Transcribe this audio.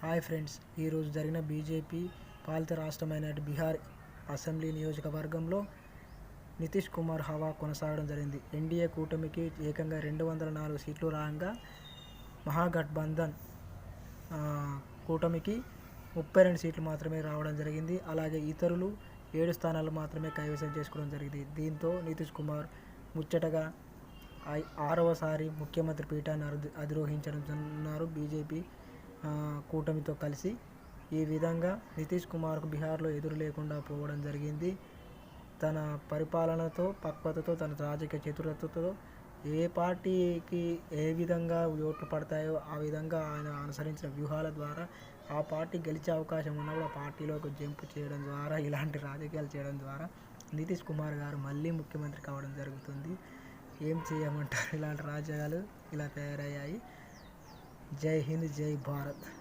Hi friends ఈరోజు జరిగిన BJP పాలిత రాష్ట్రమైన బీహార్ అసెంబ్లీ నియోజకవర్గంలో నితీష్ కుమార్ హవా కొనసాగడం జరిగింది. ఎన్డీఏ కూటమికి ఏకంగా రెండు వందల నాలుగు సీట్లు రాగా మహాగఠబంధన్ కూటమికి ముప్పై రెండు సీట్లు మాత్రమే రావడం జరిగింది. అలాగే ఇతరులు ఏడు స్థానాలు మాత్రమే కైవసం చేసుకోవడం జరిగింది. దీంతో నితీష్ కుమార్ ముచ్చటగా ఆరవసారి ముఖ్యమంత్రి పీఠాన్ని అధిరోహించడం అధిరోహించనున్నారు బీజేపీ కూటమితో కలిసి ఈ విధంగా నితీష్ కుమార్కు బీహార్లో ఎదురు లేకుండా పోవడం జరిగింది. తన పరిపాలనతో పక్వతతో తన రాజకీయ చతురతతో ఏ పార్టీకి ఏ విధంగా ఓట్లు పడతాయో ఆ విధంగా ఆయన అనుసరించిన వ్యూహాల ద్వారా ఆ పార్టీ గెలిచే అవకాశం ఉన్నప్పుడు ఆ పార్టీలోకి జంప్ చేయడం ద్వారా ఇలాంటి రాజకీయాలు చేయడం ద్వారా నితీష్ కుమార్ గారు మళ్ళీ ముఖ్యమంత్రి కావడం జరుగుతుంది. ఏం చేయమంటారు? ఇలాంటి రాజకీయాలు ఇలా తయారయ్యాయి. జై హింద్ జై భారత్.